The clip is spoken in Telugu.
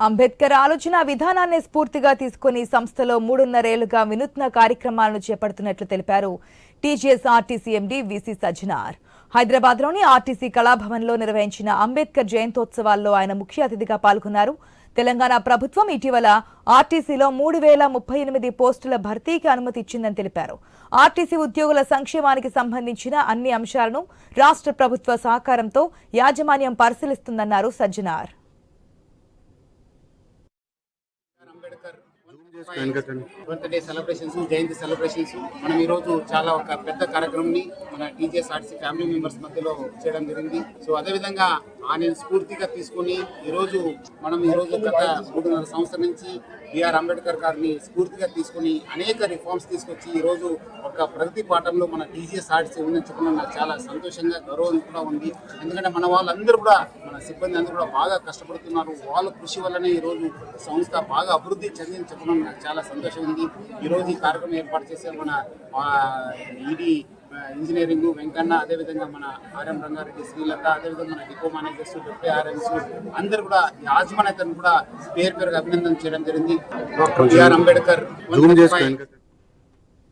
అంబేద్కర్ ఆలోచన విధానాన్ని స్ఫూర్తిగా తీసుకుని సంస్థలో మూడున్నరేళ్ళుగా వినూత్న కార్యక్రమాలను చేపడుతున్నట్లు తెలిపారు. TGS RTC MD VC Sajjanar. హైదరాబాద్లోని ఆర్టీసీ కళాభవన్లో నిర్వహించిన అంబేద్కర్ జయంతోత్సవాల్లో ఆయన ముఖ్య అతిథిగా పాల్గొన్నారు. తెలంగాణ ప్రభుత్వం ఇటీవల ఆర్టీసీలో మూడు వేల ముప్పై ఎనిమిది పోస్టుల భర్తీకి అనుమతి ఇచ్చిందని తెలిపారు. ఆర్టీసీ ఉద్యోగుల సంక్షేమానికి సంబంధించిన అన్ని అంశాలను రాష్ట్ర ప్రభుత్వ సహకారంతో యాజమాన్యం పరిశీలిస్తుందన్నారు సజ్జనార్. బర్త్డే సెలబ్రేషన్స్ జయంతి సెలబ్రేషన్స్ మనం ఈ రోజు చాలా ఒక పెద్ద కార్యక్రమంని మన టీజీఎస్ ఆర్టీసీ ఫ్యామిలీ మెంబర్స్ మధ్యలో చేయడం జరిగింది. సో అదే విధంగా ఆయన స్ఫూర్తిగా తీసుకొని ఈ రోజు మనం ఈ రోజు గత మూడున్నర సంవత్సరం నుంచి బిఆర్ అంబేద్కర్ గారిని స్ఫూర్తిగా తీసుకొని అనేక రిఫార్మ్స్ తీసుకొచ్చి ఈ రోజు ఒక ప్రగతి పాఠంలో మన టీజీఎస్ ఆర్టీసీ ఉందని చెప్పడం నాకు చాలా సంతోషంగా గౌరవం కూడా ఉంది. ఎందుకంటే మన వాళ్ళందరూ కూడా మన సిబ్బంది అందరూ కూడా బాగా కష్టపడుతున్నారు. వాళ్ళ కృషి వల్లనే ఈ రోజు సంస్థ బాగా అభివృద్ధి చెందింది చెప్పడం నాకు చాలా సంతోషం ఉంది ఈ రోజు ఈ కార్యక్రమం ఏర్పాటు చేసే మన ఈడీ ఇంజనీరింగ్ వెంకన్న అదేవిధంగా మన ఆర్ఎం రంగారెడ్డి శ్రీలత అదేవిధంగా మన డిపో మేనేజర్స్ డిప్యూటీ ఆర్ఎంస్ అందరూ కూడా యాజమాన్యతను కూడా పేరు పేరుగా అభినందన చేయడం జరిగింది. Doctor BR Ambedkar.